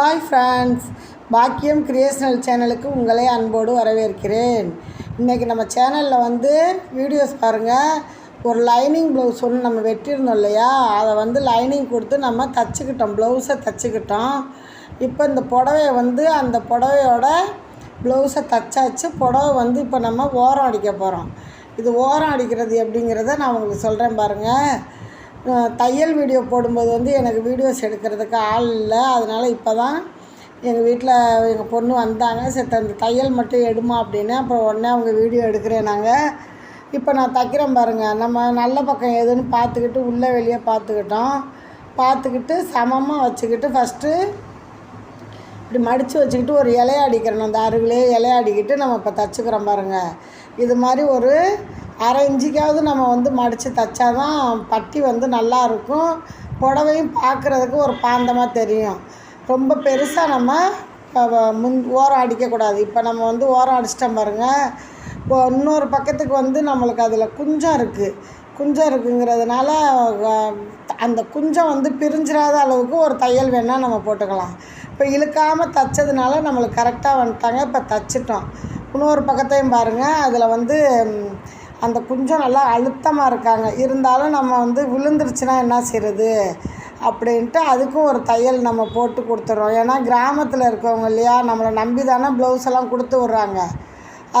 Hi friends பாக்கியம் creational சேனலுக்கு உங்களை அன்போடு வரவேற்கிறேன். இன்றைக்கி நம்ம சேனலில் வந்து வீடியோஸ் பாருங்கள் ஒரு லைனிங் ப்ளவுஸ் ஒன்று நம்ம வெட்டியிருந்தோம் இல்லையா? அதை வந்து லைனிங் கொடுத்து நம்ம தச்சுக்கிட்டோம். ப்ளவுஸை தச்சுக்கிட்டோம். இப்போ இந்த புடவைய வந்து அந்த புடவையோட ப்ளவுஸை தச்சாச்சு. புடவை வந்து இப்போ நம்ம ஓரம் அடிக்க போகிறோம் இது ஓரம் அடிக்கிறது எப்படிங்கிறத நான் உங்களுக்கு சொல்கிறேன் பாருங்கள் தையல் வீடியோ போடும்போது வந்து எனக்கு வீடியோஸ் எடுக்கிறதுக்கு ஆள் இல்லை. அதனால் இப்போ தான் எங்கள் வீட்டில் எங்கள் பொண்ணு வந்தாங்க. சரி அந்த தையல் மட்டும் எடுமா அப்படின்னு. அப்புறம் உடனே அவங்க வீடியோ எடுக்கிறேன் நாங்கள் இப்போ நான் தைக்கிறேன் பாருங்கள் நம்ம நல்ல பக்கம் எதுன்னு பார்த்துக்கிட்டு உள்ளே வெளியே பார்த்துக்கிட்டோம். பார்த்துக்கிட்டு சமமாக வச்சுக்கிட்டு ஃபஸ்ட்டு இப்படி மடித்து வச்சுக்கிட்டு ஒரு இலைய அடிக்கிறணும் அந்த அருகிலே இலைய அடிக்கிட்டு நம்ம இப்போ தச்சுக்கிறோம் பாருங்கள் இது மாதிரி ஒரு அரை இஞ்சிக்காவது நம்ம வந்து மடித்து தைச்சா தான் பட்டி வந்து நல்லா இருக்கும் புடவையும் பார்க்குறதுக்கு ஒரு பாந்தமாக தெரியும். ரொம்ப பெருசாக நம்ம இப்போ முன் ஓரம் அடிக்கக்கூடாது. இப்போ நம்ம வந்து ஓரம் அடிச்சிட்டோம் பாருங்கள் இப்போ இன்னொரு பக்கத்துக்கு வந்து நம்மளுக்கு அதில் குஞ்சம் இருக்குது குஞ்சம் இருக்குங்கிறதுனால அந்த குஞ்சம் வந்து பிரிஞ்சிடாத அளவுக்கு ஒரு தையல் வேணால் நம்ம போட்டுக்கலாம். இப்போ இழுக்காமல் தைச்சதுனால நம்மளுக்கு கரெக்டாக வந்துட்டாங்க. இப்போ தைச்சிட்டோம். இன்னொரு பக்கத்தையும் பாருங்கள் அதில் வந்து அந்த குஞ்சம் நல்லா அழுத்தமாக இருக்காங்க. இருந்தாலும் நம்ம வந்து விழுந்துருச்சுன்னா என்ன செய்கிறது அப்படின்ட்டு அதுக்கும் ஒரு தையல் நம்ம போட்டு கொடுத்துட்றோம். ஏன்னா கிராமத்தில் இருக்கவங்க இல்லையா நம்மளை நம்பி தானே ப்ளவுஸ் எல்லாம் கொடுத்து விட்றாங்க.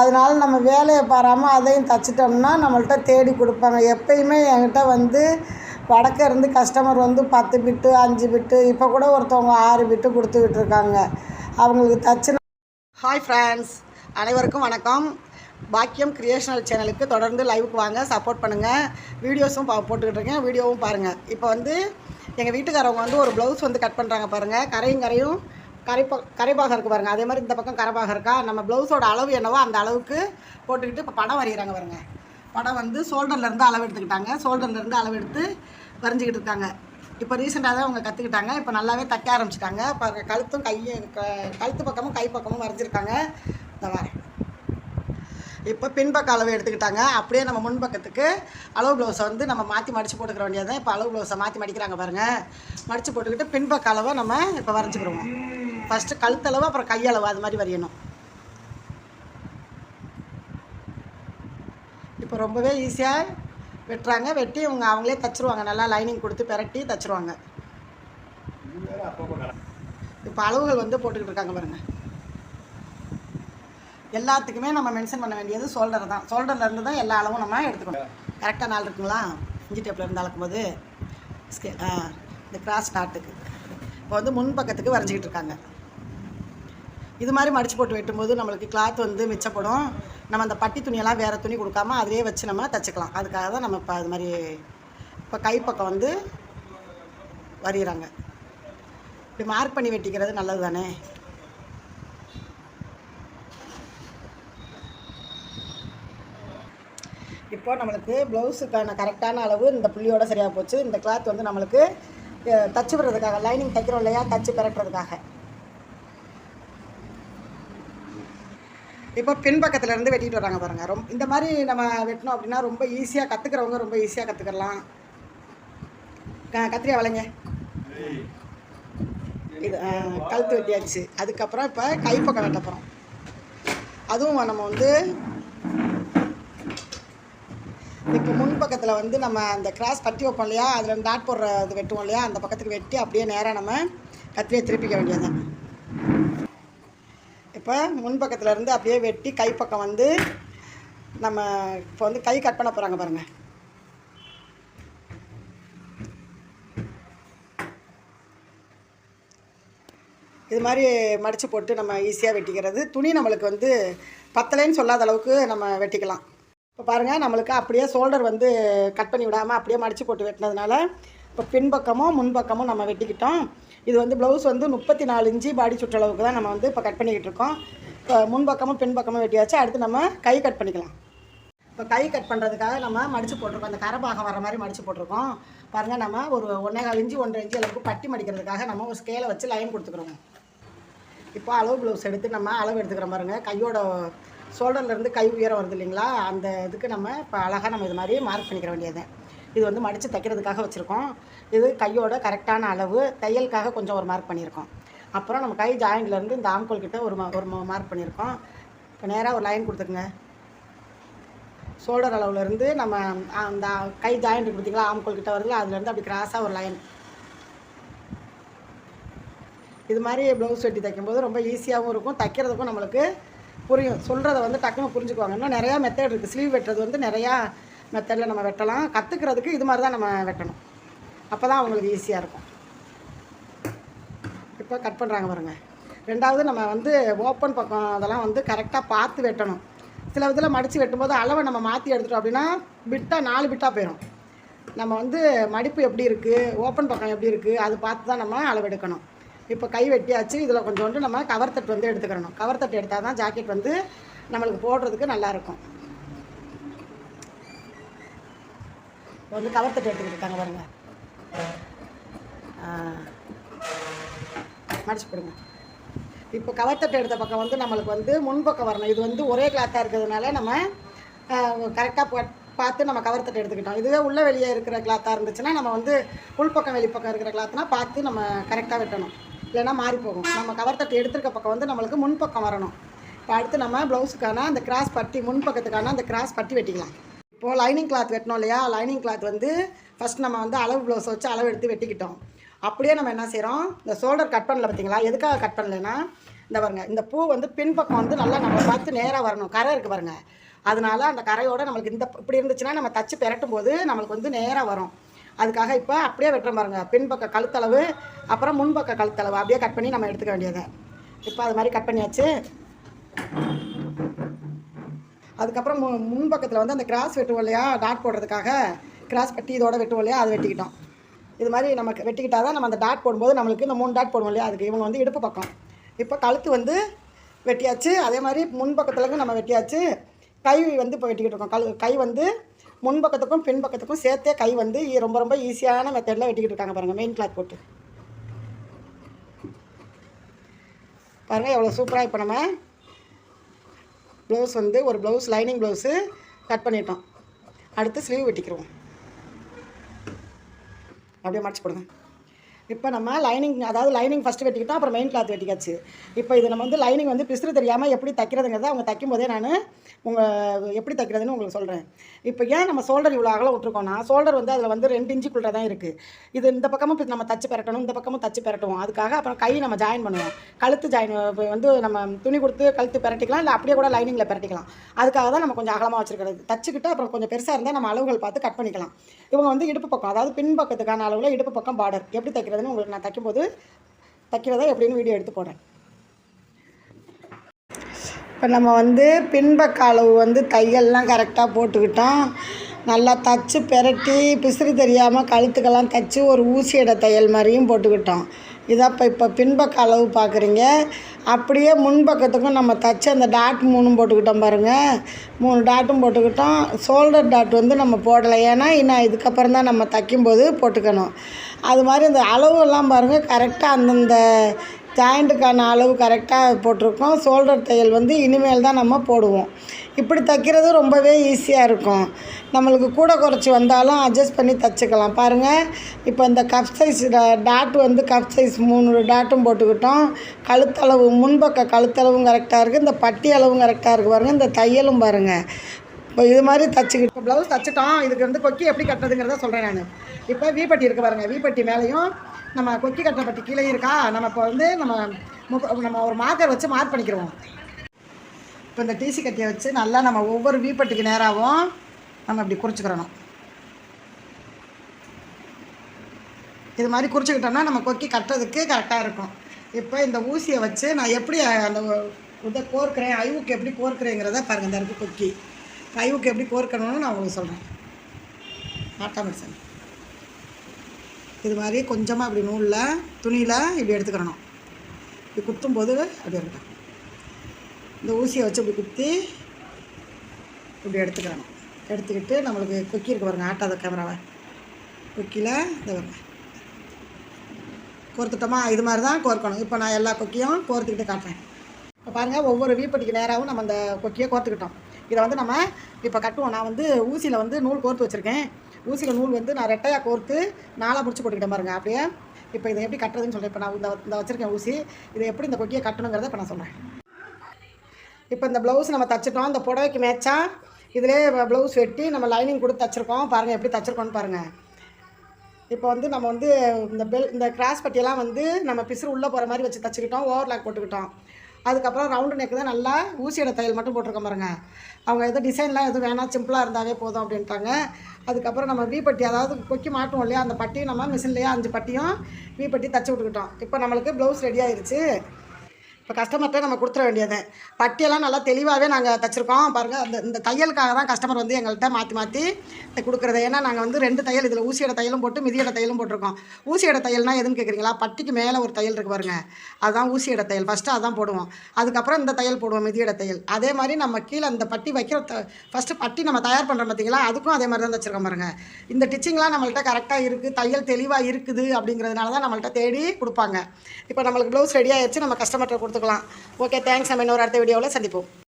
அதனால நம்ம வேலையை பாராமல் அதையும் தச்சிட்டோம்னா நம்மள்ட்ட தேடி கொடுப்பாங்க. எப்பயுமே என்கிட்ட வந்து வடக்க இருந்து கஸ்டமர் வந்து பத்து பிட்டு அஞ்சு பிட்டு இப்போ கூட ஒருத்தவங்க ஆறு பிட்டு கொடுத்துக்கிட்டு இருக்காங்க. அவங்களுக்கு தச்சு ஹாய் ஃப்ரெண்ட்ஸ் அனைவருக்கும் வணக்கம். பாக்கியம் கிரியேஷனல் சேனலுக்கு தொடர்ந்து லைவுக்கு வாங்க சப்போர்ட் பண்ணுங்கள் வீடியோஸும் பா போட்டுக்கிட்டு இருக்கேன். வீடியோவும் பாருங்கள் இப்போ வந்து எங்கள் வீட்டுக்காரவங்க வந்து ஒரு ப்ளவுஸ் வந்து கட் பண்ணுறாங்க பாருங்கள் கரையும் கரையும் கரை கரைபாகம் இருக்குது பாருங்கள் அதே மாதிரி இந்த பக்கம் கரைபாகம் இருக்கா? நம்ம ப்ளவுஸோட அளவு என்னவோ அந்த அளவுக்கு போட்டுக்கிட்டு இப்போ படம் வரைகிறாங்க பாருங்கள் படம் வந்து ஷோல்டர்லேருந்து அளவு எடுத்துக்கிட்டாங்க. ஷோல்டர்லேருந்து அளவு எடுத்து வரைஞ்சிக்கிட்டு இருக்காங்க. இப்போ ரீசெண்டாக தான் அவங்க கற்றுக்கிட்டாங்க இப்போ நல்லாவே தைக்க ஆரம்பிச்சிட்டாங்க. இப்போ கழுத்தும் கையை க கழுத்து பக்கமும் கை பக்கமும் வரைஞ்சிருக்காங்க. இந்த வரேன் இப்போ பின்பக்க அளவு எடுத்துக்கிட்டாங்க. அப்படியே நம்ம முன்பக்கத்துக்கு அளவு ப்ளவுஸை வந்து நம்ம மாற்றி மடித்து போட்டுக்கிற வேண்டியது இப்போ அளவு ப்ளவுஸை மாற்றி மடிக்கிறாங்க பாருங்கள் மடித்து போட்டுக்கிட்டு பின்பக்க அளவை நம்ம இப்போ வரைஞ்சிக்கிடுவோம். ஃபஸ்ட்டு கழுத்தளவு அப்புறம் கையளவு அது மாதிரி வரையணும். இப்போ ரொம்பவே ஈஸியாக வெட்டுறாங்க. வெட்டி இவங்க அவங்களே தச்சுருவாங்க. நல்லா லைனிங் கொடுத்து பெரட்டி தச்சுருவாங்க. இப்போ அளவுகள் வந்து போட்டுக்கிட்டு இருக்காங்க பாருங்கள் எல்லாத்துக்குமே நம்ம மென்ஷன் பண்ண வேண்டியது ஷோல்டர் தான் சோல்டர்லேருந்து தான் எல்லா அளவும் நம்ம எடுத்துக்கணும். கரெக்டாக நாள் இருக்குங்களா? இஞ்சி டேப்பில் இருந்து அளக்கும்போது ஸ்கே ஆ இந்த கிராஸ் நாட்டுக்கு இப்போ வந்து முன் பக்கத்துக்கு வரைஞ்சிக்கிட்டு இருக்காங்க. இது மாதிரி மடிச்சு போட்டு வெட்டும்போது நம்மளுக்கு கிளாத் வந்து மிச்சப்படும். நம்ம அந்த பட்டி துணியெல்லாம் வேறு துணி கொடுக்காம அதிலே வச்சு நம்ம தச்சுக்கலாம். அதுக்காக தான் நம்ம இப்போ அது மாதிரி இப்போ கைப்பக்கம் வந்து வரைகிறாங்க இப்படி மார்க் பண்ணி வெட்டிக்கிறது நல்லது தானே இப்போ நம்மளுக்கு ப்ளவுஸுக்கான கரெக்டான அளவு இந்த புள்ளியோட சரியாக போச்சு. இந்த கிளாத் வந்து நம்மளுக்கு தச்சு விடுறதுக்காக லைனிங் தைக்கிறோம் இல்லையா? தச்சு பெரட்டுறதுக்காக. இப்போ பின்பக்கத்துலேருந்து வெட்டிட்டு வராங்க பாருங்கள் ரொம்ப இந்த மாதிரி நம்ம வெட்டினோம் அப்படின்னா ரொம்ப ஈஸியாக கற்றுக்கிறவங்க ரொம்ப ஈஸியாக கற்றுக்கலாம் கத்திரியா வளைங்க. இது கழுத்து வெட்டியாச்சு. அதுக்கப்புறம் இப்போ கைப்பக்கம் வெட்ட போகிறோம் அதுவும் நம்ம வந்து இப்போ முன்பக்கத்தில் வந்து நம்ம அந்த கிராஸ் கட்டி வைப்போம் இல்லையா? அதில் டாட் போடுற இது வெட்டுவோம் இல்லையா? அந்த பக்கத்துக்கு வெட்டி அப்படியே நேராக நம்ம கத்திரியை திருப்பிக்க வேண்டியது இப்போ முன்பக்கத்தில் இருந்து அப்படியே வெட்டி கைப்பக்கம் வந்து நம்ம இப்போ வந்து கை கட் பண்ண போகிறாங்க பாருங்கள் இது மாதிரி மடித்து போட்டு நம்ம ஈஸியாக வெட்டிக்கிறது. துணி நம்மளுக்கு வந்து பத்தலைன்னு சொல்லாத அளவுக்கு நம்ம வெட்டிக்கலாம். இப்போ பாருங்கள் நம்மளுக்கு அப்படியே ஷோல்டர் வந்து கட் பண்ணி விடாமல் அப்படியே மடித்து போட்டு வெட்டினதுனால இப்போ பின்பக்கமும் முன்பக்கமும் நம்ம வெட்டிக்கிட்டோம். இது வந்து ப்ளவுஸ் வந்து முப்பத்தி நாலு இன்ச்சு பாடி சுற்றளவுக்கு தான் நம்ம வந்து இப்போ கட் பண்ணிக்கிட்டு இருக்கோம். இப்போ முன்பக்கமும் பின்பக்கமும் வெட்டியாச்சு. அடுத்து நம்ம கை கட் பண்ணிக்கலாம். இப்போ கை கட் பண்ணுறதுக்காக நம்ம மடித்து போட்டிருக்கோம். அந்த கரபாகம் வர மாதிரி மடித்து போட்டிருக்கோம். பாருங்கள் நம்ம ஒரு ஒன்றே கால் இன்ச்சு ஒன்றரை இன்ச்சு அளவுக்கு பட்டி மடிக்கிறதுக்காக நம்ம ஒரு ஸ்கேலை வச்சு லைன் கொடுத்துக்குறோம். இப்போ அளவு ப்ளவுஸ் எடுத்து நம்ம அளவு எடுத்துக்கிறோம் பாருங்க. கையோட ஷோல்டர்லேருந்து கை உயரம் வருது இல்லைங்களா? அந்த இதுக்கு நம்ம இப்போ அழகாக நம்ம இது மாதிரி மார்க் பண்ணிக்கிற வேண்டியது. இது வந்து மடித்து தைக்கிறதுக்காக வச்சுருக்கோம். இது கையோட கரெக்டான அளவு தையலுக்காக கொஞ்சம் ஒரு மார்க் பண்ணியிருக்கோம். அப்புறம் நம்ம கை ஜாயிண்ட்லேருந்து இந்த ஆம்கோல் கிட்ட ஒரு ஒரு மார்க் பண்ணியிருக்கோம். இப்போ நேராக ஒரு லைன் கொடுத்துருங்க ஷோல்டர் அளவுலேருந்து நம்ம அந்த கை ஜாயிண்ட் கொடுத்தீங்களா ஆம்கோல் கிட்ட வருதுல அதுலேருந்து அப்படி கிராஸாக ஒரு லைன் இது மாதிரி ப்ளவுஸ் வெட்டி தைக்கும்போது ரொம்ப ஈஸியாகவும் இருக்கும். தைக்கிறதுக்கும் நம்மளுக்கு புரியும். சொல்கிறத வந்து டக்குன்னு புரிஞ்சுக்குவாங்க. இன்னும் நிறையா மெத்தட் இருக்குது ஸ்லீவ் வெட்டுறது வந்து நிறையா மெத்தடில் நம்ம வெட்டலாம். கற்றுக்கிறதுக்கு இது மாதிரி தான் நம்ம வெட்டணும். அப்போ தான் அவங்களுக்கு ஈஸியாக இருக்கும். இப்போ கட் பண்ணுறாங்க பாருங்கள் ரெண்டாவது நம்ம வந்து ஓப்பன் பக்கம் அதெல்லாம் வந்து கரெக்டாக பார்த்து வெட்டணும். சில இதில் மடித்து வெட்டும்போது அளவை நம்ம மாற்றி எடுத்துட்டோம் அப்படின்னா பிட்டாக நாலு பிட்டாக போயிடும் நம்ம வந்து மடிப்பு எப்படி இருக்குது ஓப்பன் பக்கம் எப்படி இருக்குது அது பார்த்து தான் நம்ம அளவெடுக்கணும் இப்போ கை வெட்டியாச்சு இதில் கொஞ்சோண்டு நம்ம கவர் தட்டு வந்து எடுத்துக்கிறணும். கவர் தட்டு எடுத்தால் தான் ஜாக்கெட் வந்து நம்மளுக்கு போடுறதுக்கு நல்லாயிருக்கும் வந்து கவர் தட்டு எடுத்துக்கிட்டு இருக்காங்க பாருங்க. மடிச்சு போடுங்க. இப்போ கவர் தட்டு எடுத்த பக்கம் வந்து நம்மளுக்கு வந்து முன்பக்கம் வரணும். இது வந்து ஒரே கிளாத்தாக இருக்கிறதுனால நம்ம கரெக்டாக பார்த்து நம்ம கவர் தட்டு எடுத்துக்கிட்டோம். இதுவே உள்ள வெளியே இருக்கிற கிளாத்தாக இருந்துச்சுன்னா நம்ம வந்து உள்பக்கம் வெளிப்பக்கம் இருக்கிற கிளாத்னா பார்த்து நம்ம கரெக்டாக வெட்டணும். இல்லைன்னா மாறி போகும். நம்ம கவர் தட்டு எடுத்துருக்க பக்கம் வந்து நம்மளுக்கு முன்பக்கம் வரணும். இப்போ அடுத்து நம்ம ப்ளவுஸுக்கான அந்த கிராஸ் பட்டி முன்பக்கத்துக்கான அந்த கிராஸ் பட்டி வெட்டிக்கலாம். இப்போது லைனிங் கிளாத் வெட்டணும் இல்லையா? லைனிங் கிளாத் வந்து ஃபஸ்ட் நம்ம வந்து அளவு ப்ளவுஸை வச்சு அளவு எடுத்து வெட்டிக்கிட்டோம். அப்படியே நம்ம என்ன செய்கிறோம் இந்த ஷோல்டர் கட் பண்ணல பார்த்தீங்களா? எதுக்காக கட் பண்ணலைன்னா இந்த பாருங்க இந்த பூ வந்து பின்பக்கம் வந்து நல்லா நம்ம பார்த்து நேராக வரணும். கரை இருக்குது பாருங்க. அதனால அந்த கரையோட நம்மளுக்கு இந்த இப்படி இருந்துச்சுன்னா நம்ம தச்சு பெரட்டும் போது நம்மளுக்கு வந்து நேராக வரும். அதுக்காக இப்போ அப்படியே வெட்டுற பாருங்க. பின்பக்க கழுத்தளவு அப்புறம் முன்பக்க கழுத்தளவு. அப்படியே கட் பண்ணி நம்ம எடுத்துக்க வேண்டியது. இப்போ அது மாதிரி கட் பண்ணியாச்சு. அதுக்கப்புறம் மு முன்பக்கத்தில் வந்து அந்த கிராஸ் வெட்டுவோம் இல்லையா? டாட் போடுறதுக்காக கிராஸ் கட்டி இதோட வெட்டுவோம் இல்லையா? அதை வெட்டிக்கிட்டோம். இது மாதிரி நமக்கு வெட்டிக்கிட்டால் தான் நம்ம அந்த டாட் போடும்போது நம்மளுக்கு இந்த மூணு டாட் போடுவோம் இல்லையா? அதுக்கு இவங்க வந்து இடுப்பு பக்கம். இப்போ கழுத்து வந்து வெட்டியாச்சு. அதே மாதிரி முன்பக்கத்துலேருந்து நம்ம வெட்டியாச்சு. கை வந்து இப்போ வெட்டிக்கிட்டு இருக்கோம். கழு கை வந்து முன்பக்கத்துக்கும் பின்பக்கத்துக்கும் சேர்த்தே கை வந்து ரொம்ப ரொம்ப ஈஸியான மெத்தடில் வெட்டிக்கிட்டு இருக்காங்க பாருங்கள் மெயின் கிளாத் போட்டு. பாருங்கள் எவ்வளோ சூப்பராக இப்போ நம்ம ப்ளவுஸ் வந்து ஒரு ப்ளவுஸ் லைனிங் ப்ளவுஸு கட் பண்ணிட்டோம். அடுத்து ஸ்லீவ் வெட்டிக்கிறோம் அப்படியே மடிச்சு போடுங்க. இப்போ நம்ம லைனிங் அதாவது லைனிங் ஃபஸ்ட்டு வெட்டிக்கிட்டோம் அப்புறம் மெயின் கிளாத் வெட்டிக்காச்சு இப்போ இது நம்ம வந்து லைனிங் வந்து பிசுறு தெரியாமல் எப்படி தைக்கிறதுங்கிறத அவங்க தைக்கும் போதே நான் உங்கள் எப்படி தைக்கிறதுன்னு உங்களுக்கு சொல்கிறேன் இப்போ ஏன் நம்ம சோல்டர் இவ்வளோ அகலம் விட்ருக்கோம்னா சோல்டர் வந்து அதில் வந்து ரெண்டு இன்ச்சுக்குள்ளே தான் இருக்குது இது இந்த பக்கமும் இப்போ நம்ம தச்சு பெரட்டணும் இந்த பக்கமும் தச்சு பெரட்டுவோம். அதுக்காக அப்புறம் கை நம்ம ஜாயின் பண்ணுவோம். கழுத்து ஜாயின் வந்து நம்ம துணி கொடுத்து கழுத்து பெரட்டிக்கலாம் இல்லை அப்படியே கூட லைனிங்கில் பெரட்டிக்கலாம். அதுக்காக தான் நம்ம கொஞ்சம் அகலமாக வச்சுருக்கிறது. தச்சுக்கிட்டு அப்புறம் கொஞ்சம் பெருசாக இருந்தால் நம்ம அளவுகள் பார்த்து கட் பண்ணிக்கலாம். இவங்க வந்து இடுப்பு பக்கம் அதாவது பின் பக்கத்துக்கான அளவில் இடுப்பு பக்கம் பார்டர் எப்படி தைக்கிறது? தைக்கிறதுன்னு உங்களுக்கு நான் தைக்கும்போது தைக்கிறதா எப்படின்னு வீடியோ எடுத்து போடுறேன். இப்போ நம்ம வந்து பின்பக்க அளவு வந்து தையல்லாம் கரெக்டாக போட்டுக்கிட்டோம். நல்லா தச்சு பெரட்டி பிசிறு தெரியாமல் கழுத்துக்கெல்லாம் தச்சு ஒரு ஊசியடை தையல் மாதிரியும் போட்டுக்கிட்டோம். இதான் இப்போ இப்போ பின்பக்க அளவு பார்க்குறீங்க அப்படியே முன்பக்கத்துக்கும் நம்ம தச்சு அந்த டாட் மூணும் போட்டுக்கிட்டோம் பாருங்கள் மூணு டாட்டும் போட்டுக்கிட்டோம். ஷோல்டர் டாட் வந்து நம்ம போடலை. ஏன்னா இன்னும் இதுக்கப்புறம் தான் நம்ம தைக்கும்போது போட்டுக்கணும். அது மாதிரி இந்த அளவெல்லாம் பாருங்கள் கரெக்டாக அந்தந்த ஜாயிண்ட்டுக்கான அளவு கரெக்டாக போட்டிருக்கோம். ஷோல்டர் தையல் வந்து இனிமேல் தான் நம்ம போடுவோம். இப்படி தைக்கிறது ரொம்பவே ஈஸியாக இருக்கும். நம்மளுக்கு கூட குறைச்சி வந்தாலும் அட்ஜஸ்ட் பண்ணி தைச்சிக்கலாம். பாருங்கள் இப்போ இந்த கப் சைஸ் டாட் வந்து கப் சைஸ் மூணு டாட்டும் போட்டுக்கிட்டோம். கழுத்தளவு முன்பக்க கழுத்தளவும் கரெக்டாக இருக்குது இந்த பட்டி அளவும் கரெக்டாக இருக்குது பாருங்கள் இந்த தையலும் பாருங்கள் இப்போ இது மாதிரி தச்சுக்கிட்டு ப்ளவுஸ் தச்சுட்டோம். இதுக்கு வந்து கொக்கி எப்படி கட்டுறதுங்கிறத சொல்கிறேன் நான். இப்போ வீப்பட்டி இருக்குது பாருங்கள் வீப்பட்டி மேலேயும் நம்ம கொக்கி கட்டின பட்டி கீழே இருக்கா? நம்ம இப்போ வந்து நம்ம நம்ம ஒரு மார்க்கர் வச்சு மார்க் பண்ணிக்கிறோம் இப்போ இந்த டிசி கட்டியை வச்சு நல்லா நம்ம ஒவ்வொரு வீப்பட்டுக்கு நேராகவும் நம்ம இப்படி குறிச்சிக்கிறணும். இது மாதிரி குறிச்சிக்கிட்டோம்னா நம்ம கொக்கி கட்டுறதுக்கு கரெக்டாக இருக்கும். இப்போ இந்த ஊசியை வச்சு நான் எப்படி அந்த இதை கோர்க்கிறேன் ஐவுக்கு எப்படி கோர்க்கிறேங்கிறத பாருங்கள் இந்த இருக்குது கொக்கி. ஐவுக்கு எப்படி கோர்க்கணும்னு நான் உங்களுக்கு சொல்கிறேன் ஆட்டோமேட்டிக் இது மாதிரி கொஞ்சமாக இப்படி நூலில் துணியில் இப்படி எடுத்துக்கிறணும். இப்படி குத்தும் போது அப்படி இருக்கட்டும் இந்த ஊசியை வச்சு இப்படி குத்தி இப்படி எடுத்துக்கிறணும் எடுத்துக்கிட்டு நம்மளுக்கு கொக்கி இருக்கு பாருங்கள் ஆட்டாத கேமராவை கொக்கியில் இந்த பாருங்க. கோர்த்துட்டோமா? இது மாதிரி தான் கோர்க்கணும். இப்போ நான் எல்லா கொக்கியும் கோர்த்துக்கிட்டு காட்டுறேன். இப்போ பாருங்கள் ஒவ்வொரு வீப்பட்டிக்கு நேராகவும் நம்ம அந்த கொக்கியை கோர்த்துக்கிட்டோம். இதை வந்து நம்ம இப்போ கட்டுவோம். நான் வந்து ஊசியில் வந்து நூல் கோர்த்து வச்சுருக்கேன். ஊசியில் நூல் வந்து நான் ரெட்டையாக கோர்த்து நாளாக முடிச்சு போட்டுக்கிட்டேன் பாருங்க அப்படியே. இப்போ இதை எப்படி கட்டுறதுன்னு சொல்கிறேன் இப்போ நான் இந்த இந்த வச்சுருக்கேன் ஊசி. இதை எப்படி இந்த கொக்கியை கட்டணுங்கிறத இப்போ நான் சொல்கிறேன் இப்போ இந்த ப்ளவுஸ் நம்ம தைச்சிட்டோம் இந்த புடவைக்கு மேட்சாக இதிலே ப்ளவுஸ் வெட்டி நம்ம லைனிங் கொடுத்து தைச்சிருக்கோம். பாருங்கள் எப்படி தைச்சிருக்கோன்னு பாருங்கள் இப்போ வந்து நம்ம வந்து இந்த பெல் இந்த கிராஸ் பட்டியெல்லாம் வந்து நம்ம பிசுறு உள்ளே போகிற மாதிரி வச்சு தச்சுக்கிட்டோம். ஓவர்லாக் போட்டுக்கிட்டோம். அதுக்கப்புறம் ரவுண்டு நெக்கு தான் நல்லா ஊசியோட தையல் மட்டும் போட்டிருக்கோம் பாருங்க. அவங்க எதுவும் டிசைன்லாம் எதுவும் வேணாம் சிம்பிளாக இருந்தாவே போதும் அப்படின்ட்டாங்க. அதுக்கப்புறம் நம்ம வீ பட்டி அதாவது கொக்கி மாட்டுவோம் இல்லையா அந்த பட்டியும் நம்ம மிஷின்லேயே அஞ்சு பட்டியும் வீ பட்டி தச்சு விட்டுக்கிட்டோம். இப்போ நம்மளுக்கு ப்ளவுஸ் ரெடி ஆயிடுச்சு இப்போ கஸ்டமர்கிட்ட நம்ம கொடுத்துட வேண்டியது. பட்டியெல்லாம் நல்லா தெளிவாகவே நாங்கள் தச்சுருக்கோம். பாருங்கள் அந்த இந்த தையலுக்காக தான் கஸ்டமர் வந்து எங்கள்கிட்ட மாற்றி மாற்றி கொடுக்குறது. ஏன்னா நாங்கள் வந்து ரெண்டு தையல் இதில் ஊசியோட தையலும் போட்டு மிதியோட தையலும் போட்டிருக்கோம். ஊசியோட தையல்னா எதுன்னு கேட்குறீங்களா பட்டிக்கு மேலே ஒரு தையல் இருக்குது பாருங்க. அதுதான் ஊசியோட தையல். ஃபஸ்ட்டு அதான் போடுவோம். அதுக்கப்புறம் இந்த தையல் போடுவோம் மிதியோட தையல். அதே மாதிரி நம்ம கீழே அந்த பட்டி வைக்கிற த ஃபஸ்ட்டு பட்டி நம்ம தயார் பண்ணுறோம் பார்த்தீங்களா அதுக்கும் அதே மாதிரி தான் தைச்சிருக்கோம் பாருங்க. இந்த டிச்சிங்லாம் நம்மள்கிட்ட கரெக்டாக இருக்குது தையல் தெளிவாக இருக்குது அப்படிங்கிறதுனால தான் நம்மள்கிட்ட தேடி கொடுப்பாங்க. இப்போ நம்மளுக்கு ப்ளவுஸ் ரெடி ஆயிடுச்சு நம்ம கஸ்டமர்கிட்ட கொடுத்துக்கலாம் ஓகே தேங்க்ஸ் நம்ம இன்னொரு அடுத்த வீடியோவில் சந்திப்போம்.